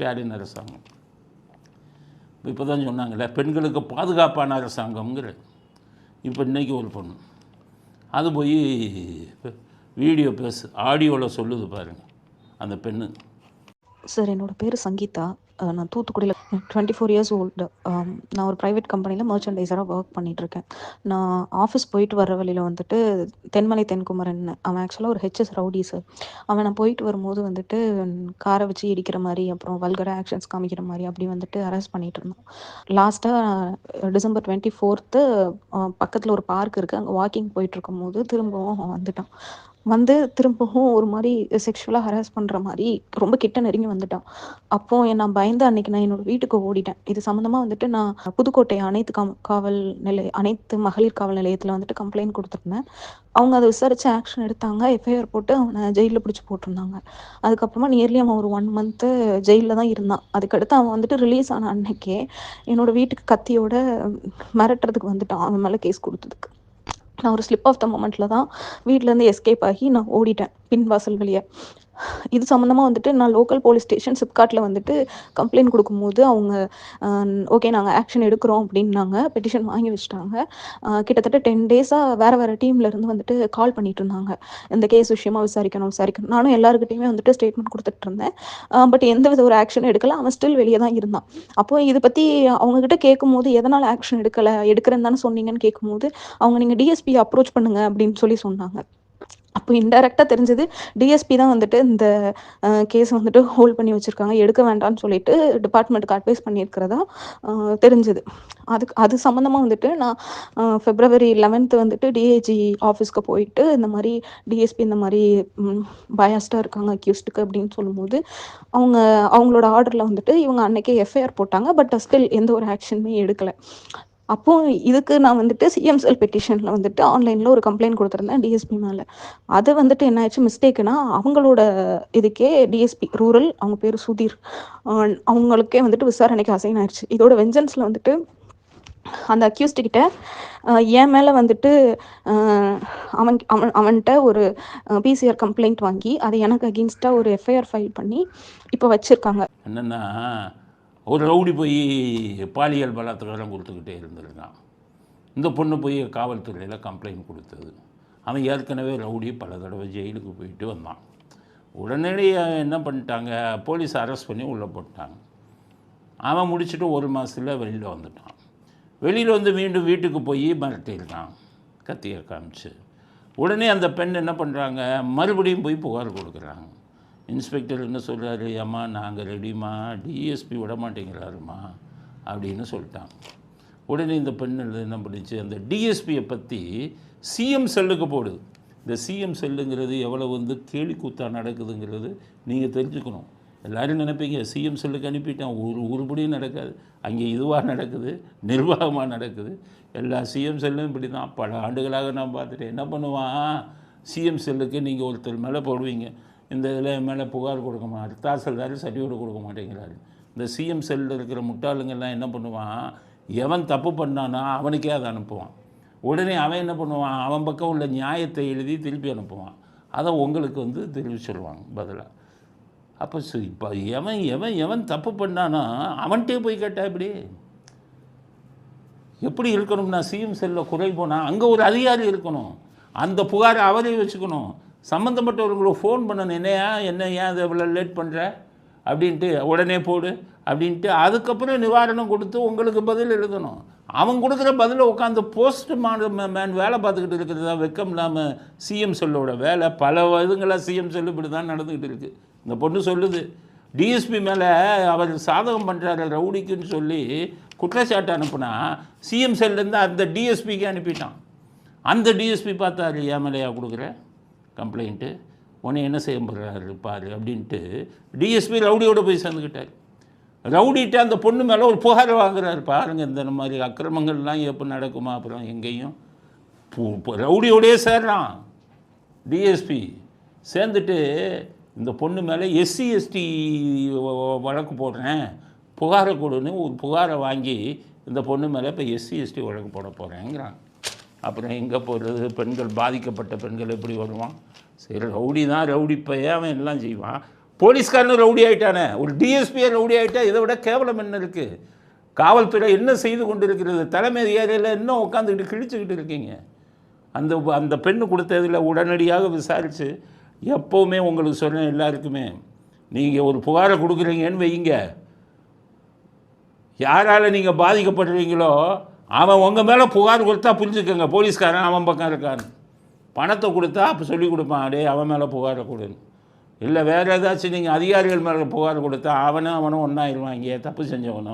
ஸ்டாலின் அரசாங்கம். இப்போ தான் சொன்னாங்கல்ல பெண்களுக்கு பாதுகாப்பான அரசாங்கம்ங்கிற. இப்போ இன்றைக்கி ஒரு பொண்ணு. அது போய் வீடியோ பேசு ஆடியோவில் சொல்லுது பாருங்கள் அந்த பெண்ணு. சார் என்னோட பேர் சங்கீதா. நான் தூத்துக்குடியில் டுவெண்ட்டி ஃபோர் இயர்ஸ் ஓல்டு நான் ஒரு ப்ரைவேட் கம்பெனியில் மர்ச்சன்டைசராக ஒர்க் பண்ணிகிட்ருக்கேன் நான் ஆஃபீஸ் போயிட்டு வர வழியில் வந்துட்டு தென்மலை தென்குமரன். அவன் ஆக்சுவலாக ஒரு ஹெச்எஸ் ரவுடி சார் அவன் நான் போயிட்டு வரும்போது வந்துட்டு காரை வச்சு இடிக்கிற மாதிரி அப்புறம் வல்கர ஆக்ஷன்ஸ் காமிக்கிற மாதிரி அப்படி வந்துட்டு அரெஸ்ட் பண்ணிட்டு இருந்தோம் லாஸ்ட்டாக டிசம்பர் டுவெண்ட்டி ஃபோர்த்து பக்கத்தில் ஒரு பார்க் இருக்குது அங்கே வாக்கிங் போயிட்டு இருக்கும்போது திரும்பவும் அவன் வந்துட்டான். வந்து திரும்பவும் ஒரு மாதிரி செக்ஷுவலாக ஹராஸ் பண்ணுற மாதிரி ரொம்ப கிட்ட நெருங்கி வந்துட்டான். அப்போ நான் பயந்து அன்னைக்கு நான் என்னோட வீட்டுக்கு ஓடிட்டேன். இது சம்மந்தமாக வந்துட்டு நான் புதுக்கோட்டை அனைத்து கம் காவல் நிலைய அனைத்து மகளிர் காவல் நிலையத்தில் வந்துட்டு கம்ப்ளைண்ட் கொடுத்துருந்தேன். அவங்க அதை விசாரித்து ஆக்ஷன் எடுத்தாங்க. எஃப்ஐஆர் போட்டு அவனை ஜெயிலில் பிடிச்சி போட்டிருந்தாங்க. அதுக்கப்புறமா நியர்லி அவன் ஒரு ஒன் மந்த்து ஜெயிலில் தான் இருந்தான். அதுக்கடுத்து அவன் வந்துட்டு ரிலீஸ் ஆன அன்னைக்கே என்னோட வீட்டுக்கு கத்தியோட மிரட்டுறதுக்கு வந்துட்டான். அவன் மேலே கேஸ் கொடுத்ததுக்கு. நான் ஒரு ஸ்லிப் ஆஃப் த மொமெண்ட்டில் தான் வீட்டிலேருந்து எஸ்கேப் ஆகி நான் ஓடிட்டேன். பின் வாசல் இது சம்மந்தமாக வந்துட்டு நான் லோக்கல் போலீஸ் ஸ்டேஷன் சிப்காட்டில் வந்துட்டு கம்ப்ளைண்ட் கொடுக்கும்போது அவங்க ஓகே நாங்கள் ஆக்ஷன் எடுக்கிறோம் அப்படின்னாங்க. பெட்டிஷன் வாங்கி வச்சுட்டாங்க. கிட்டத்தட்ட டென் டேஸாக வேறு வேறு இருந்து வந்துட்டு கால் பண்ணிட்டு இருந்தாங்க. இந்த கேஸ் விஷயமா விசாரிக்கணும் விசாரிக்கணும். நானும் எல்லாருக்கிட்டையுமே வந்துட்டு ஸ்டேட்மெண்ட் கொடுத்துட்டு இருந்தேன். பட் எந்த வித ஒரு ஆக்ஷன் எடுக்கல. அவன் ஸ்டில் வெளியே தான் இருந்தான். அப்போ இதை பற்றி அவங்கக்கிட்ட கேட்கும்போது எதனால் ஆக்ஷன் எடுக்கலை எடுக்கிறேன்னு தானே சொன்னீங்கன்னு கேட்கும்போது அவங்க நீங்கள் டிஎஸ்பி அப்ரோச் பண்ணுங்க அப்படின்னு சொல்லி சொன்னாங்க. அப்போ இன்டெரக்டாக தெரிஞ்சது டிஎஸ்பி தான் வந்துட்டு இந்த கேஸ் வந்துட்டு ஹோல்ட் பண்ணி வச்சுருக்காங்க. எடுக்க வேண்டாம்னு சொல்லிட்டு டிபார்ட்மெண்ட்டுக்கு அட்வைஸ் பண்ணியிருக்கிறதா தெரிஞ்சுது தெரிஞ்சது. அதுக்கு அது சம்மந்தமாக வந்துட்டு நான் ஃபெப்ரவரி லெவன்த்து வந்துட்டு டிஏஜி ஆஃபீஸ்க்கு போயிட்டு இந்த மாதிரி டிஎஸ்பி இந்த மாதிரி பயாஸ்டாக இருக்காங்க அக்யூஸ்டுக்கு அப்படின்னு சொல்லும்போது அவங்க அவங்களோட ஆர்டரில் வந்துட்டு இவங்க அன்னைக்கே எஃப்ஐஆர் போட்டாங்க பட் ஸ்டில் எந்த ஒரு ஆக்ஷனுமே எடுக்கலை. அப்போ இதுக்கு நான் வந்துட்டு சிஎம் செல் பெட்டிஷனில் வந்துட்டு ஆன்லைனில் ஒரு கம்ப்ளைண்ட் கொடுத்துருந்தேன் டிஎஸ்பி மேலே. அது வந்துட்டு என்ன ஆயிடுச்சு? மிஸ்டேக்குனா அவங்களோட இதுக்கே டிஎஸ்பி ரூரல் அவங்க பேர் சுதீர் அவங்களுக்கே வந்துட்டு விசாரணைக்கு அசைன் ஆயிடுச்சு. இதோட வெஞ்சன்ஸில் வந்துட்டு அந்த அக்யூஸ்ட் கிட்ட என் மேலே வந்துட்டு அவன் அவன் அவன்கிட்ட ஒரு பிசிஆர் கம்ப்ளைண்ட் வாங்கி அதை எனக்கு அகெயின்ஸ்டாக ஒரு எஃப்ஐஆர் ஃபைல் பண்ணி இப்போ வச்சுருக்காங்க. என்னென்னா ஒரு ரவுடி போய் பாலியல் பலாத்காரம் கொடுத்துக்கிட்டே இருந்திருக்கான் இந்த பொண்ணு போய் காவல்துறையில் கம்ப்ளைண்ட் கொடுத்தது. அவன் ஏற்கனவே ரவுடி பல தடவை ஜெயிலுக்கு போயிட்டு வந்தான். உடனடியே என்ன பண்ணிட்டாங்க? போலீஸ் அரெஸ்ட் பண்ணி உள்ளே போட்டாங்க. அவன் முடிச்சுட்டு ஒரு மாதத்தில் வெளியில் வந்துட்டான். வெளியில் வந்து மீண்டும் வீட்டுக்கு போய் மிரட்டியிருக்கான். கத்தியை காமிச்சு. உடனே அந்த பெண் என்ன பண்ணுறாங்க மறுபடியும் போய் புகார் கொடுக்குறாங்க. இன்ஸ்பெக்டர் என்ன சொல்கிறாரு அம்மா நாங்கள் ரெடிமா டிஎஸ்பி விட மாட்டேங்கிறாருமா அப்படின்னு சொல்லிட்டான் உடனே இந்த பெண் என்ன பண்ணிச்சு அந்த டிஎஸ்பியை பற்றி சிஎம் செல்லுக்கு போடுது இந்த சிஎம் செல்லுங்கிறது எவ்வளோ வந்து கேலி கூத்தா நடக்குதுங்கிறது நீங்கள் தெரிஞ்சுக்கணும். எல்லோரும் நினைப்பீங்க சிஎம் செல்லுக்கு அனுப்பிட்டான் ஒரு உருப்படியும் நடக்காது. அங்கே இதுவாக நடக்குது நிர்வாகமாக நடக்குது. எல்லா சிஎம் செல்லும் இப்படி தான் பல ஆண்டுகளாக நான் பார்த்துட்டேன். என்ன பண்ணுவான்? சிஎம் செல்லுக்கு நீங்கள் ஒருத்தர் மேலே போடுவீங்க. இந்த இதில் மேலே புகார் கொடுக்க மாட்டார் தாசில்தார் சர்டிஃபிகேட் கொடுக்க மாட்டேங்கிறாரு. இந்த சிஎம் செல்லில் இருக்கிற முட்டாளுங்கெல்லாம் என்ன பண்ணுவான்? எவன் தப்பு பண்ணானோ அவனுக்கே அதை அனுப்புவான். உடனே அவன் என்ன பண்ணுவான்? அவன் பக்கம் உள்ள நியாயத்தை எழுதி திருப்பி அனுப்புவான். அதை உங்களுக்கு வந்து திருப்பி சொல்லுவாங்க பதிலாக அப்போ இப்போ எவன் எவன் எவன் தப்பு பண்ணானா அவன்கிட்டே போய் கேட்டா இப்படி எப்படி இருக்கணும்னா சிஎம் செல்லில் குறை போனால் அங்கே ஒரு அதிகாரி இருக்கணும். அந்த புகாரை அவரே வச்சுக்கணும். சம்மந்தப்பட்டவர்களுக்கு ஃபோன் பண்ணணும். என்னையா என்ன ஏன் அதை இவ்வளோ லேட் பண்ணுற அப்படின்ட்டு உடனே போடு அப்படின்ட்டு அதுக்கப்புறம் நிவாரணம் கொடுத்து உங்களுக்கு பதில் எழுதணும். அவன் கொடுக்குற பதிலை உட்காந்து போஸ்ட் மேன் வேலை பார்த்துக்கிட்டு இருக்கிறது தான் வெக்கம் இல்லாமல் சிஎம் செல்லோட வேலை. பல இதுங்களாக சிஎம் செல்லு இப்படி தான் நடந்துக்கிட்டு இருக்குது இந்த பொண்ணு சொல்லுது டிஎஸ்பி மேலே அவர் சாதகம் பண்ணுறாரு ரவுடிக்குன்னு சொல்லி குற்றச்சாட்டு அனுப்புனா சிஎம் செல்லேருந்து அந்த டிஎஸ்பிக்கு அனுப்பிட்டான். அந்த டிஎஸ்பி பார்த்தாரு ஏன் மேலேயா கொடுக்குற? கம்ப்ளைண்ட்டு. உன்னை என்ன செய்ய போகிறாரு இருப்பார் அப்படின்ட்டு டிஎஸ்பி ரவுடியோடு போய் சேர்ந்துக்கிட்டார். ரவுடிட்ட அந்த பொண்ணு மேலே ஒரு புகார் வாங்குறாரு பாருங்க இந்த மாதிரி அக்கிரமங்கள்லாம் எப்போ நடக்குமா அப்புறம் எங்கேயும். பு- ரவுடியோடயே சேர்றான் டிஎஸ்பி சேர்ந்துட்டு இந்த பொண்ணு மேலே எஸ்சி எஸ்டி வழக்கு போடுறேன். புகாரை கொடுன்னு ஒரு புகாரை வாங்கி இந்த பொண்ணு மேலே இப்போ எஸ்சி எஸ்டி வழக்கு போட போகிறேங்கிறான் அப்புறம் எங்கே போகிறது பெண்கள் பாதிக்கப்பட்ட பெண்கள் எப்படி வருவான்? சரி ரவுடி தான் ரவுடி பையன் அவன் எல்லாம் செய்வான். போலீஸ்காரனும் ரவுடி ஆகிட்டானே ஒரு டிஎஸ்பியை ரவுடி ஆகிட்டா இதை விட கேவலம் என்ன இருக்குது காவல்துறை என்ன செய்து கொண்டு இருக்கிறது தலைமை அதிகாரியில் இன்னும் உட்காந்துக்கிட்டு கிழிச்சுக்கிட்டு இருக்கீங்க. அந்த அந்த பெண்ணு கொடுத்ததில் உடனடியாக விசாரித்து எப்போவுமே உங்களுக்கு சொன்னேன் எல்லாருக்குமே நீங்கள் ஒரு புகாரை கொடுக்குறீங்கன்னு வைங்க யாரால் நீங்கள் பாதிக்கப்படுறீங்களோ அவன் உங்கள் மேலே புகார் கொடுத்தா புரிஞ்சுக்கோங்க போலீஸ்காரன் அவன் பக்கம் இருக்கான்னு. பணத்தை கொடுத்தா அப்போ சொல்லி கொடுப்பான் அடே அவன் மேலே புகாரை கொடுன்னு இல்லை வேறு ஏதாச்சும் நீங்கள் அதிகாரிகள் மேலே புகார் கொடுத்தா அவனும் அவனும் ஒன்றாயிருவாங்க தப்பு செஞ்சவனும்.